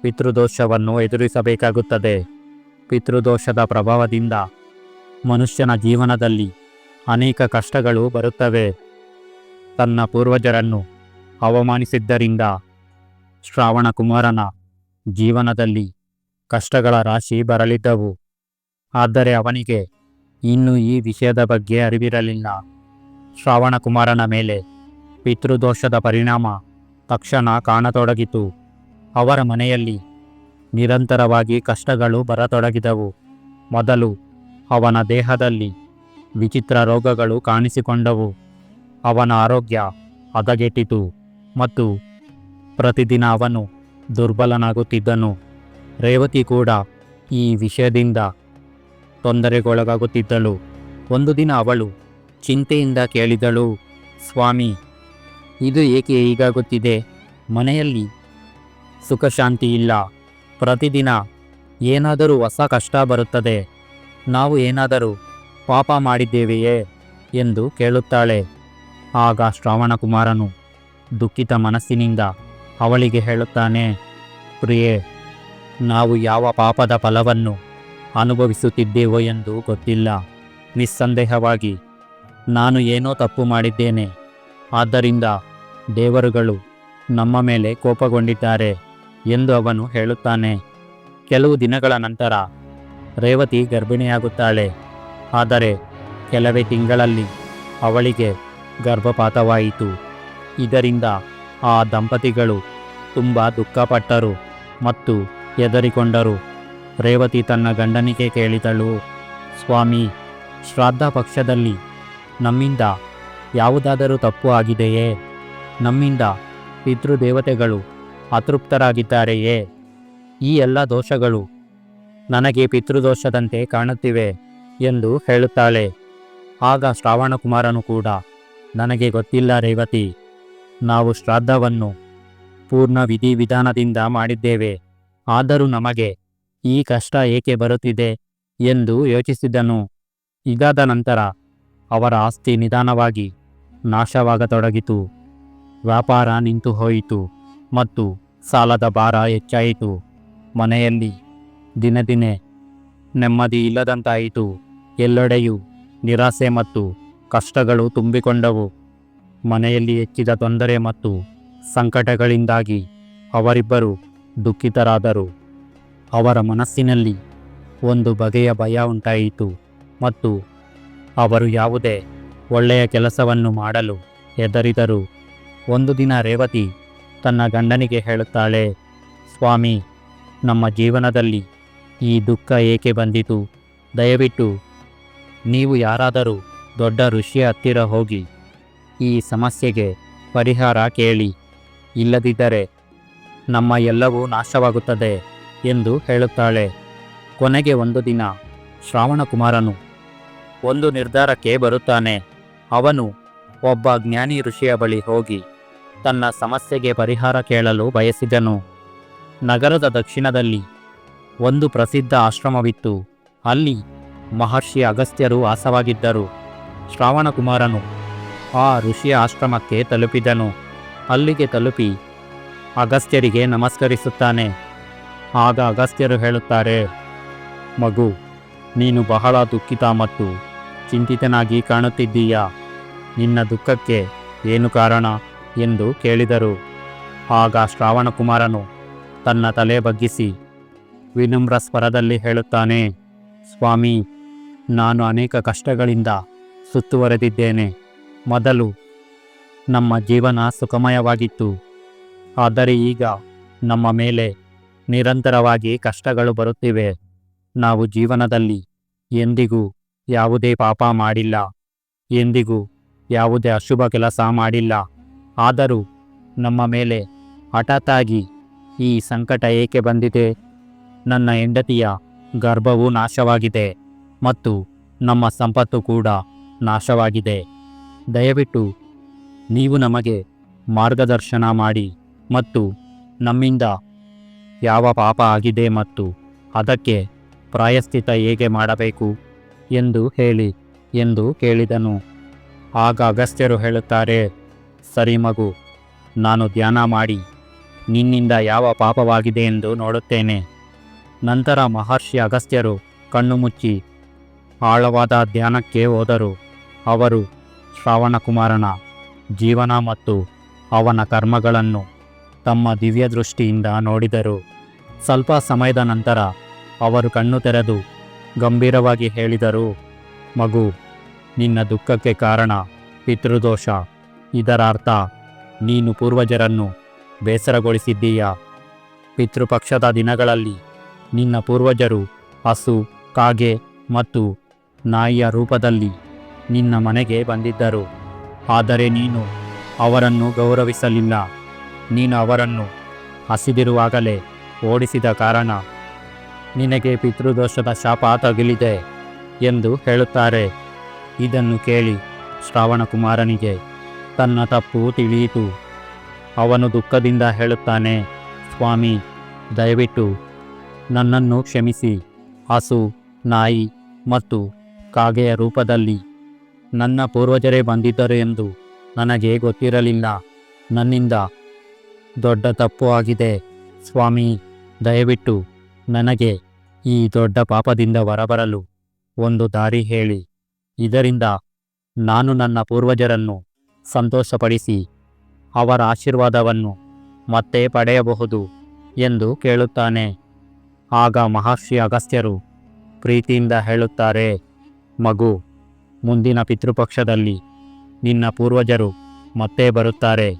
ಪಿತೃದೋಷವನ್ನು ಎದುರಿಸಬೇಕಾಗುತ್ತದೆ. ಪಿತೃದೋಷದ ಪ್ರಭಾವದಿಂದ ಮನುಷ್ಯನ ಜೀವನದಲ್ಲಿ ಅನೇಕ ಕಷ್ಟಗಳು ಬರುತ್ತವೆ. ತನ್ನ ಪೂರ್ವಜರನ್ನು ಅವಮಾನಿಸಿದ್ದರಿಂದ ಶ್ರಾವಣ ಕುಮಾರನ ಜೀವನದಲ್ಲಿ ಕಷ್ಟಗಳ ರಾಶಿ ಬರಲಿದ್ದವು. ಆದರೆ ಅವನಿಗೆ ಇನ್ನೂ ಈ ವಿಷಯದ ಬಗ್ಗೆ ಅರಿವಿರಲಿಲ್ಲ. ಶ್ರಾವಣ ಕುಮಾರನ ಮೇಲೆ ಪಿತೃದೋಷದ ಪರಿಣಾಮ ತಕ್ಷಣ ಕಾಣತೊಡಗಿತು. ಅವರ ಮನೆಯಲ್ಲಿ ನಿರಂತರವಾಗಿ ಕಷ್ಟಗಳು ಬರತೊಡಗಿದವು. ಮೊದಲು ಅವನ ದೇಹದಲ್ಲಿ ವಿಚಿತ್ರ ರೋಗಗಳು ಕಾಣಿಸಿಕೊಂಡವು. ಅವನ ಆರೋಗ್ಯ ಹದಗೆಟ್ಟಿತು ಮತ್ತು ಪ್ರತಿದಿನ ಅವನು ದುರ್ಬಲನಾಗುತ್ತಿದ್ದನು. ರೇವತಿ ಕೂಡ ಈ ವಿಷಯದಿಂದ ತೊಂದರೆಗೊಳಗಾಗುತ್ತಿದ್ದಳು. ಒಂದು ದಿನ ಅವಳು ಚಿಂತೆಯಿಂದ ಕೇಳಿದಳು, ಸ್ವಾಮಿ, ಇದು ಏಕೆ ಈಗಾಗುತ್ತಿದೆ ಮನೆಯಲ್ಲಿ ಸುಖ ಶಾಂತಿ ಇಲ್ಲ. ಪ್ರತಿದಿನ ಏನಾದರೂ ಹೊಸ ಕಷ್ಟ ಬರುತ್ತದೆ. ನಾವು ಏನಾದರೂ ಪಾಪ ಮಾಡಿದ್ದೇವೆಯೇ ಎಂದು ಕೇಳುತ್ತಾಳೆ. ಆಗ ಶ್ರಾವಣಕುಮಾರನು ದುಃಖಿತ ಮನಸ್ಸಿನಿಂದ ಅವಳಿಗೆ ಹೇಳುತ್ತಾನೆ, ಪ್ರಿಯೆ, ನಾವು ಯಾವ ಪಾಪದ ಫಲವನ್ನು ಅನುಭವಿಸುತ್ತಿದ್ದೇವೋ ಎಂದು ಗೊತ್ತಿಲ್ಲ. ನಿಸ್ಸಂದೇಹವಾಗಿ ನಾನು ಏನೋ ತಪ್ಪು ಮಾಡಿದ್ದೇನೆ. ಆದ್ದರಿಂದ ದೇವರುಗಳು ನಮ್ಮ ಮೇಲೆ ಕೋಪಗೊಂಡಿದ್ದಾರೆ. ಎಂದು ಅವನು ಹೇಳುತ್ತಾನೆ. ಕೆಲವು ದಿನಗಳ ನಂತರ ರೇವತಿ ಗರ್ಭಿಣಿಯಾಗುತ್ತಾಳೆ. ಆದರೆ ಕೆಲವೇ ತಿಂಗಳಲ್ಲಿ ಅವಳಿಗೆ ಗರ್ಭಪಾತವಾಯಿತು. ಇದರಿಂದ ಆ ದಂಪತಿಗಳು ತುಂಬ ದುಃಖಪಟ್ಟರು ಮತ್ತು ಹೆದರಿಕೊಂಡರು. ರೇವತಿ ತನ್ನ ಗಂಡನಿಗೆ ಕೇಳಿದಳು, ಸ್ವಾಮಿ, ಶ್ರಾದ್ದ ಪಕ್ಷದಲ್ಲಿ ನಮ್ಮಿಂದ ಯಾವುದಾದರೂ ತಪ್ಪು ಆಗಿದೆಯೇ? ನಮ್ಮಿಂದ ಪಿತೃದೇವತೆಗಳು ಅತೃಪ್ತರಾಗಿದ್ದಾರೆಯೇ? ಈ ಎಲ್ಲ ದೋಷಗಳು ನನಗೆ ಪಿತೃದೋಷದಂತೆ ಕಾಣುತ್ತಿವೆ ಎಂದು ಹೇಳುತ್ತಾಳೆ. ಆಗ ಶ್ರಾವಣಕುಮಾರನು ಕೂಡ, ನನಗೆ ಗೊತ್ತಿಲ್ಲ ರೇವತಿ, ನಾವು ಶ್ರಾದ್ದವನ್ನು ಪೂರ್ಣ ವಿಧಿವಿಧಾನದಿಂದ ಮಾಡಿದ್ದೇವೆ, ಆದರೂ ನಮಗೆ ಈ ಕಷ್ಟ ಏಕೆ ಬರುತ್ತಿದೆ ಎಂದು ಯೋಚಿಸಿದನು. ಇದಾದ ನಂತರ ಅವರ ಆಸ್ತಿ ನಿಧಾನವಾಗಿ ನಾಶವಾಗತೊಡಗಿತು. ವ್ಯಾಪಾರ ನಿಂತು ಹೋಯಿತು ಮತ್ತು ಸಾಲದ ಭಾರ ಹೆಚ್ಚಾಯಿತು. ಮನೆಯಲ್ಲಿ ದಿನ ದಿನೇ ನೆಮ್ಮದಿ ಇಲ್ಲದಂತಾಯಿತು. ಎಲ್ಲೆಡೆಯೂ ನಿರಾಸೆ ಮತ್ತು ಕಷ್ಟಗಳು ತುಂಬಿಕೊಂಡವು. ಮನೆಯಲ್ಲಿ ಹೆಚ್ಚಿದ ತೊಂದರೆ ಮತ್ತು ಸಂಕಟಗಳಿಂದಾಗಿ ಅವರಿಬ್ಬರು ದುಃಖಿತರಾದರು. ಅವರ ಮನಸ್ಸಿನಲ್ಲಿ ಒಂದು ಬಗೆಯ ಭಯ ಉಂಟಾಯಿತು ಮತ್ತು ಅವರು ಯಾವುದೇ ಒಳ್ಳೆಯ ಕೆಲಸವನ್ನು ಮಾಡಲು ಹೆದರಿದರು. ಒಂದು ದಿನ ರೇವತಿ ತನ್ನ ಗಂಡನಿಗೆ ಹೇಳುತ್ತಾಳೆ, ಸ್ವಾಮಿ, ನಮ್ಮ ಜೀವನದಲ್ಲಿ ಈ ದುಃಖ ಏಕೆ ಬಂದಿತು? ದಯವಿಟ್ಟು ನೀವು ಯಾರಾದರೂ ದೊಡ್ಡ ಋಷಿಯ ಹತ್ತಿರ ಹೋಗಿ ಈ ಸಮಸ್ಯೆಗೆ ಪರಿಹಾರ ಕೇಳಿ. ಇಲ್ಲದಿದ್ದರೆ ನಮ್ಮ ಎಲ್ಲವೂ ನಾಶವಾಗುತ್ತದೆ ಎಂದು ಹೇಳುತ್ತಾಳೆ. ಕೊನೆಗೆ ಒಂದು ದಿನ ಶ್ರಾವಣಕುಮಾರನು ಒಂದು ನಿರ್ಧಾರಕ್ಕೆ ಬರುತ್ತಾನೆ. ಅವನು ಒಬ್ಬ ಜ್ಞಾನಿ ಋಷಿಯ ಬಳಿ ಹೋಗಿ ತನ್ನ ಸಮಸ್ಯೆಗೆ ಪರಿಹಾರ ಕೇಳಲು ಬಯಸಿದನು. ನಗರದ ದಕ್ಷಿಣದಲ್ಲಿ ಒಂದು ಪ್ರಸಿದ್ಧ ಆಶ್ರಮವಿತ್ತು. ಅಲ್ಲಿ ಮಹರ್ಷಿ ಅಗಸ್ತ್ಯರು ವಾಸವಾಗಿದ್ದರು. ಶ್ರಾವಣಕುಮಾರನು ಆ ಋಷಿಯ ಆಶ್ರಮಕ್ಕೆ ತಲುಪಿದನು. ಅಲ್ಲಿಗೆ ತಲುಪಿ ಅಗಸ್ತ್ಯರಿಗೆ ನಮಸ್ಕರಿಸುತ್ತಾನೆ. ಆಗ ಅಗಸ್ತ್ಯರು ಹೇಳುತ್ತಾರೆ, ಮಗು, ನೀನು ಬಹಳ ದುಃಖಿತ ಮತ್ತು ಚಿಂತಿತನಾಗಿ ಕಾಣುತ್ತಿದ್ದೀಯಾ? ನಿನ್ನ ದುಃಖಕ್ಕೆ ಏನು ಕಾರಣ? ಎಂದು ಕೇಳಿದರು. ಆಗ ಶ್ರಾವಣಕುಮಾರನು ತನ್ನ ತಲೆ ಬಗ್ಗಿಸಿ, ವಿನಮ್ರ ಸ್ವರದಲ್ಲಿ ಹೇಳುತ್ತಾನೆ, ಸ್ವಾಮಿ, ನಾನು ಅನೇಕ ಕಷ್ಟಗಳಿಂದ ಸುತ್ತುವರೆದಿದ್ದೇನೆ. ಮೊದಲು ನಮ್ಮ ಜೀವನ ಸುಖಮಯವಾಗಿತ್ತು. ಆದರೆ ಈಗ ನಮ್ಮ ಮೇಲೆ ನಿರಂತರವಾಗಿ ಕಷ್ಟಗಳು ಬರುತ್ತಿವೆ. ನಾವು ಜೀವನದಲ್ಲಿ ಎಂದಿಗೂ ಯಾವುದೇ ಪಾಪ ಮಾಡಿಲ್ಲ. ಎಂದಿಗೂ ಯಾವುದೇ ಅಶುಭ ಕೆಲಸ ಮಾಡಿಲ್ಲ. ಆದರೂ ನಮ್ಮ ಮೇಲೆ ಹಠಾತ್ತಾಗಿ ಈ ಸಂಕಟ ಏಕೆ ಬಂದಿದೆ? ನನ್ನ ಹೆಂಡತಿಯ ಗರ್ಭವು ನಾಶವಾಗಿದೆ ಮತ್ತು ನಮ್ಮ ಸಂಪತ್ತು ಕೂಡ ನಾಶವಾಗಿದೆ. ದಯವಿಟ್ಟು ನೀವು ನಮಗೆ ಮಾರ್ಗದರ್ಶನ ಮಾಡಿ ಮತ್ತು ನಮ್ಮಿಂದ ಯಾವ ಪಾಪ ಆಗಿದೆ ಮತ್ತು ಅದಕ್ಕೆ ಪ್ರಾಯಶ್ಚಿತ ಹೇಗೆ ಮಾಡಬೇಕು ಎಂದು ಹೇಳಿ ಎಂದು ಕೇಳಿದನು. ಆಗ ಅಗಸ್ತ್ಯರು ಹೇಳುತ್ತಾರೆ ಸರಿ ಮಗು, ನಾನು ಧ್ಯಾನ ಮಾಡಿ, ನಿನ್ನಿಂದ ಯಾವ ಪಾಪವಾಗಿದೆ ಎಂದು ನೋಡುತ್ತೇನೆ. ನಂತರ ಮಹರ್ಷಿ ಅಗಸ್ತ್ಯರು ಕಣ್ಣು ಮುಚ್ಚಿ ಆಳವಾದ ಧ್ಯಾನಕ್ಕೆ ಹೋದರು. ಅವರು, ಶ್ರಾವಣಕುಮಾರನ ಜೀವನ ಮತ್ತು ಅವನ ಕರ್ಮಗಳನ್ನು ತಮ್ಮ ದಿವ್ಯ ದೃಷ್ಟಿಯಿಂದ ನೋಡಿದರು. ಸ್ವಲ್ಪ ಸಮಯದ ನಂತರ ಅವರು ಕಣ್ಣು ತೆರೆದು ಗಂಭೀರವಾಗಿ ಹೇಳಿದರು, ಮಗು, ನಿನ್ನ ದುಃಖಕ್ಕೆ ಕಾರಣ ಪಿತೃದೋಷ. ಇದರ ಅರ್ಥ ನೀನು ಪೂರ್ವಜರನ್ನು ಬೇಸರಗೊಳಿಸಿದ್ದೀಯಾ? ಪಿತೃಪಕ್ಷದ ದಿನಗಳಲ್ಲಿ ನಿನ್ನ ಪೂರ್ವಜರು ಹಸು, ಕಾಗೆ ಮತ್ತು ನಾಯಿಯ ರೂಪದಲ್ಲಿ ನಿನ್ನ ಮನೆಗೆ ಬಂದಿದ್ದರು. ಆದರೆ ನೀನು ಅವರನ್ನು ಗೌರವಿಸಲಿಲ್ಲ. ನೀನು ಅವರನ್ನು ಹಸಿದಿರುವಾಗಲೇ ಓಡಿಸಿದ ಕಾರಣ ನಿನಗೆ ಪಿತೃದೋಷದ ಶಾಪ ತಗುಲಿದೆ ಎಂದು ಹೇಳುತ್ತಾರೆ. ಇದನ್ನು ಕೇಳಿ ಶ್ರಾವಣಕುಮಾರನಿಗೆ ತನ್ನ ತಪ್ಪು ತಿಳಿಯಿತು. ಅವನು ದುಃಖದಿಂದ ಹೇಳುತ್ತಾನೆ, ಸ್ವಾಮಿ, ದಯವಿಟ್ಟು ನನ್ನನ್ನು ಕ್ಷಮಿಸಿ. ಹಸು, ನಾಯಿ ಮತ್ತು ಕಾಗೆಯ ರೂಪದಲ್ಲಿ ನನ್ನ ಪೂರ್ವಜರೇ ಬಂದಿದ್ದರು ಎಂದು ನನಗೆ ಗೊತ್ತಿರಲಿಲ್ಲ. ನನ್ನಿಂದ ದೊಡ್ಡ ತಪ್ಪು ಆಗಿದೆ. ಸ್ವಾಮಿ, ದಯವಿಟ್ಟು ನನಗೆ ಈ ದೊಡ್ಡ ಪಾಪದಿಂದ ಹೊರಬರಲು ಒಂದು ದಾರಿ ಹೇಳಿ. ಇದರಿಂದ ನಾನು ನನ್ನ ಪೂರ್ವಜರನ್ನು ಸಂತೋಷಪಡಿಸಿ, ಅವರ ಆಶೀರ್ವಾದವನ್ನು ಮತ್ತೆ ಪಡೆಯಬಹುದು ಎಂದು ಕೇಳುತ್ತಾನೆ. ಆಗ ಮಹರ್ಷಿ ಅಗಸ್ತ್ಯರು ಪ್ರೀತಿಯಿಂದ ಹೇಳುತ್ತಾರೆ, ಮಗು, ಮುಂದಿನ ಪಿತೃಪಕ್ಷದಲ್ಲಿ ನಿನ್ನ ಪೂರ್ವಜರು ಮತ್ತೆ ಬರುತ್ತಾರೆ.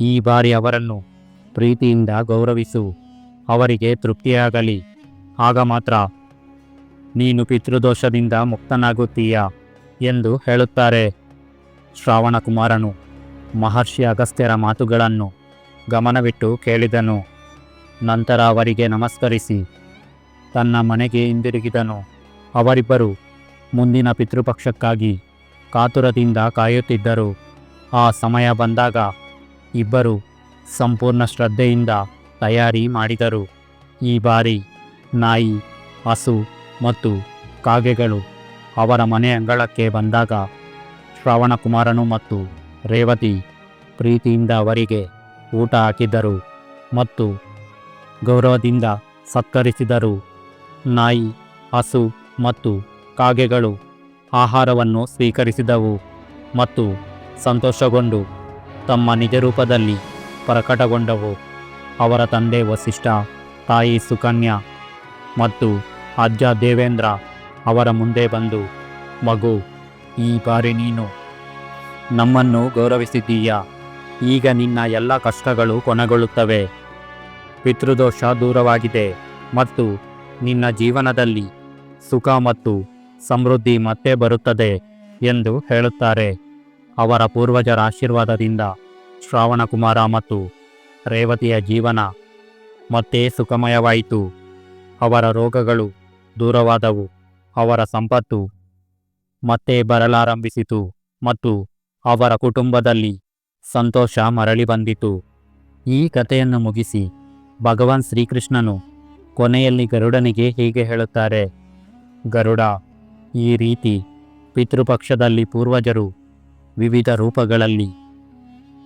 ಈ ಬಾರಿ ಅವರನ್ನು ಪ್ರೀತಿಯಿಂದ ಗೌರವಿಸು. ಅವರಿಗೆ ತೃಪ್ತಿಯಾಗಲಿ. ಆಗ ಮಾತ್ರ ನೀನು ಪಿತೃದೋಷದಿಂದ ಮುಕ್ತನಾಗುತ್ತೀಯ? ಎಂದು ಹೇಳುತ್ತಾರೆ. ಶ್ರಾವಣಕುಮಾರನು ಮಹರ್ಷಿ ಅಗಸ್ತ್ಯರ ಮಾತುಗಳನ್ನು ಗಮನವಿಟ್ಟು ಕೇಳಿದನು. ನಂತರ ಅವರಿಗೆ ನಮಸ್ಕರಿಸಿ, ತನ್ನ ಮನೆಗೆ ಹಿಂದಿರುಗಿದನು. ಅವರಿಬ್ಬರು ಮುಂದಿನ ಪಿತೃಪಕ್ಷಕ್ಕಾಗಿ ಕಾತುರದಿಂದ ಕಾಯುತ್ತಿದ್ದರು. ಆ ಸಮಯ ಬಂದಾಗ ಇಬ್ಬರು ಸಂಪೂರ್ಣ ಶ್ರದ್ಧೆಯಿಂದ ತಯಾರಿ ಮಾಡಿದರು. ಈ ಬಾರಿ ನಾಯಿ, ಹಸು ಮತ್ತು ಕಾಗೆಗಳು ಅವರ ಮನೆ ಅಂಗಳಕ್ಕೆ ಬಂದಾಗ ಶ್ರವಣಕುಮಾರನು ಮತ್ತು ರೇವತಿ ಪ್ರೀತಿಯಿಂದ ಅವರಿಗೆ ಊಟ ಹಾಕಿದರು ಮತ್ತು ಗೌರವದಿಂದ ಸತ್ಕರಿಸಿದರು. ನಾಯಿ, ಹಸು ಮತ್ತು ಕಾಗೆಗಳು ಆಹಾರವನ್ನು ಸ್ವೀಕರಿಸಿದವು ಮತ್ತು ಸಂತೋಷಗೊಂಡು ತಮ್ಮ ನಿಜರೂಪದಲ್ಲಿ ಪ್ರಕಟಗೊಂಡವು. ಅವರ ತಂದೆ ವಸಿಷ್ಠ, ತಾಯಿ ಸುಕನ್ಯಾ ಮತ್ತು ಅಜ್ಜ ದೇವೇಂದ್ರ ಅವರ ಮುಂದೆ ಬಂದು, ಮಗು ಈ ಬಾರಿ ನೀನು. ನಮ್ಮನ್ನು ಗೌರವಿಸಿದ್ದೀಯಾ? ಈಗ ನಿನ್ನ ಎಲ್ಲ ಕಷ್ಟಗಳು ಕೊನೆಗೊಳ್ಳುತ್ತವೆ. ಪಿತೃದೋಷ ದೂರವಾಗಿದೆ ಮತ್ತು ನಿನ್ನ ಜೀವನದಲ್ಲಿ ಸುಖ ಮತ್ತು ಸಮೃದ್ಧಿ ಮತ್ತೆ ಬರುತ್ತದೆ ಎಂದು ಹೇಳುತ್ತಾರೆ. ಅವರ ಪೂರ್ವಜರ ಆಶೀರ್ವಾದದಿಂದ ಶ್ರಾವಣಕುಮಾರ ಮತ್ತು ರೇವತಿಯ ಜೀವನ ಮತ್ತೆ ಸುಖಮಯವಾಯಿತು. ಅವರ ರೋಗಗಳು ದೂರವಾದವು. ಅವರ ಸಂಪತ್ತು ಮತ್ತೆ ಬರಲಾರಂಭಿಸಿತು ಮತ್ತು ಅವರ ಕುಟುಂಬದಲ್ಲಿ ಸಂತೋಷ ಮರಳಿ ಬಂದಿತು. ಈ ಕಥೆಯನ್ನು ಮುಗಿಸಿ ಭಗವಾನ್ ಶ್ರೀಕೃಷ್ಣನು ಕೊನೆಯಲ್ಲಿ ಗರುಡನಿಗೆ ಹೀಗೆ ಹೇಳುತ್ತಾರೆ, ಗರುಡ, ಈ ರೀತಿ ಪಿತೃಪಕ್ಷದಲ್ಲಿ ಪೂರ್ವಜರು ವಿವಿಧ ರೂಪಗಳಲ್ಲಿ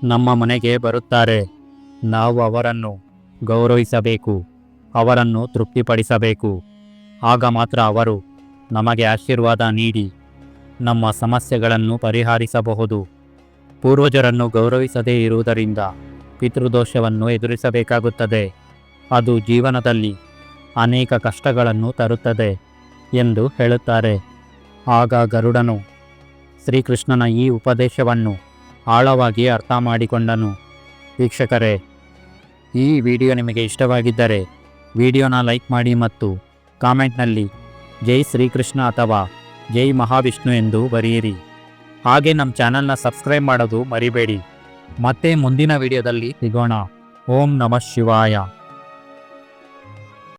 ನಮ್ಮ ಮನೆಗೆ ಬರುತ್ತಾರೆ. ನಾವು ಅವರನ್ನು ಗೌರವಿಸಬೇಕು, ಅವರನ್ನು ತೃಪ್ತಿಪಡಿಸಬೇಕು. ಆಗ ಮಾತ್ರ ಅವರು ನಮಗೆ ಆಶೀರ್ವಾದ ನೀಡಿ ನಮ್ಮ ಸಮಸ್ಯೆಗಳನ್ನು ಪರಿಹರಿಸಬಹುದು. ಪೂರ್ವಜರನ್ನು ಗೌರವಿಸದೇ ಇರುವುದರಿಂದ ಪಿತೃದೋಷವನ್ನು ಎದುರಿಸಬೇಕಾಗುತ್ತದೆ. ಅದು ಜೀವನದಲ್ಲಿ ಅನೇಕ ಕಷ್ಟಗಳನ್ನು ತರುತ್ತದೆ ಎಂದು ಹೇಳುತ್ತಾರೆ. ಆಗ ಗರುಡನು ಶ್ರೀಕೃಷ್ಣನ ಈ ಉಪದೇಶವನ್ನು ಆಳವಾಗಿ ಅರ್ಥ ಮಾಡಿಕೊಂಡನು. ವೀಕ್ಷಕರೇ, ಈ ವಿಡಿಯೋ ನಿಮಗೆ ಇಷ್ಟವಾಗಿದ್ದರೆ ವಿಡಿಯೋನ ಲೈಕ್ ಮಾಡಿ ಮತ್ತು ಕಾಮೆಂಟ್ನಲ್ಲಿ ಜೈ ಶ್ರೀಕೃಷ್ಣ ಅಥವಾ ಜೈ ಮಹಾವಿಷ್ಣು ಎಂದು ಬರೆಯಿರಿ. ಹಾಗೆ ನಮ್ಮ ಚಾನಲ್ನ ಸಬ್ಸ್ಕ್ರೈಬ್ ಮಾಡೋದು ಮರಿಬೇಡಿ. ಮತ್ತೆ ಮುಂದಿನ ವಿಡಿಯೋದಲ್ಲಿ ಸಿಗೋಣ. ಓಂ ನಮಃ ಶಿವಾಯ.